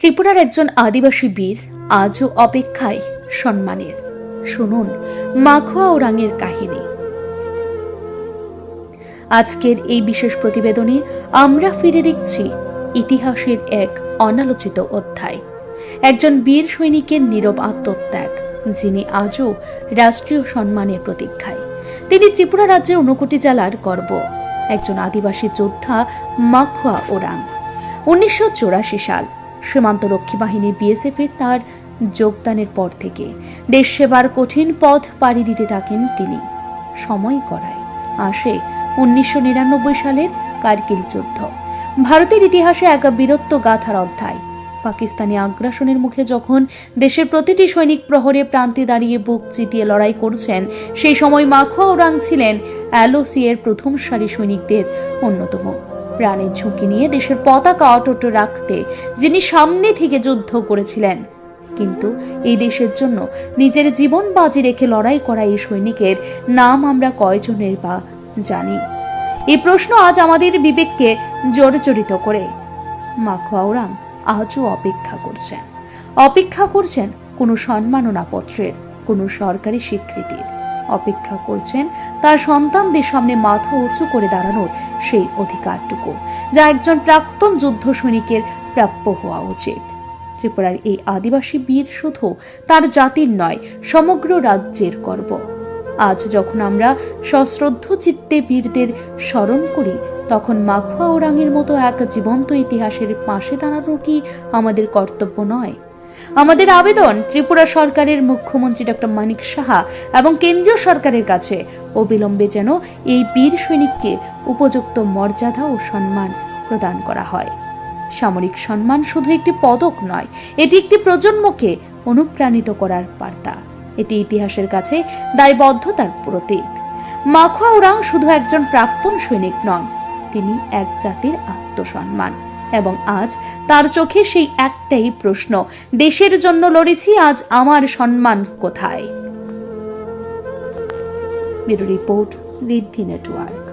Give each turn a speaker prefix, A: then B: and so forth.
A: ত্রিপুরার একজন আদিবাসী বীর আজও অপেক্ষায় সম্মানের। শুনুন মাখোয়া ওরাংয়ের কাহিনী। আজকের এই বিশেষ প্রতিবেদনে আমরা ফিরে দেখছি ইতিহাসের এক অনালোচিত অধ্যায়। একজন বীর সৈনিকের নীরব আত্মত্যাগ, যিনি আজও রাষ্ট্রীয় সম্মানের প্রতীক্ষায়। তিনি ত্রিপুরা রাজ্যের ঊনকোটি জেলার গর্ব, একজন আদিবাসী যোদ্ধা মাখোয়া ওরাং। উনিশশো চৌরাশি সাল সীমান্তরক্ষী বাহিনী বিএসএফে তার যোগদানের পর থেকে দেশ সেবার কঠিন পথ পাড়ি দিতে থাকেন তিনি। সময় করায় আসে উনিশশো নিরানব্বই সালের কার্গিল যুদ্ধ। ভারতের ইতিহাসে এক বীরত্ব গাথার অধ্যায়। পাকিস্তানি আগ্রাসনের মুখে যখন দেশের প্রতিটি সৈনিক প্রহরে প্রান্তে দাঁড়িয়ে বুক চিতিয়ে লড়াই করছেন, সেই সময় মাখোয়া ওরাং ছিলেন অ্যালোসি এর প্রথম সারি সৈনিকদের অন্যতম। প্রাণের ঝুঁকি নিয়ে দেশের পতাকা অটুট রাখতে যিনি সামনে থেকে যুদ্ধ করেছিলেন। কিন্তু এই দেশের জন্য নিজের জীবন বাজি রেখে লড়াই করা এই সৈনিকের নাম আমরা কয়জনের বা জানি? এই প্রশ্ন আজ আমাদের বিবেককে জর্জরিত করে। মাখোয়াওরাং আজও অপেক্ষা করছেন। অপেক্ষা করছেন কোনো সম্মাননা পত্রের কোনো সরকারি স্বীকৃতির। অপেক্ষা করছেন তার সন্তানদের সামনে মাথা উঁচু করে দাঁড়ানোর সেই অধিকারটুকু, যা একজন প্রাক্তন যুদ্ধ সৈনিকের প্রাপ্য হওয়া উচিত। ত্রিপুরার এই আদিবাসী বীর শুধু তার জাতির নয়, সমগ্র রাজ্যের গর্ব। আজ যখন আমরা সশ্রদ্ধ চিত্তে বীরদের স্মরণ করি, তখন মাখুয়া ওরাংয়ের মতো এক জীবন্ত ইতিহাসের পাশে দাঁড়ানো কি আমাদের কর্তব্য নয়? আমাদের আবেদন ত্রিপুরা সরকারের মুখ্যমন্ত্রী ডক্টর মানিক সাহা এবং কেন্দ্রীয় সরকারের কাছে। অবিলম্বে যেন এই বীর সৈনিককে উপযুক্ত মর্যাদা ও সম্মান প্রদান করা হয়। সামরিক সম্মান শুধু একটি পদক নয়, এটি একটি প্রজন্মকে অনুপ্রাণিত করার বার্তা। এটি ইতিহাসের কাছে দায়বদ্ধতার প্রতীক। মাখোয়া ওরাং শুধু একজন প্রাক্তন সৈনিক নন, তিনি এক জাতির আত্মসম্মান। এবং আজ তার চোখে সেই একটাই প্রশ্ন, দেশের জন্য লড়েছি, আজ আমার সম্মান কোথায়? Report, Riddhi network.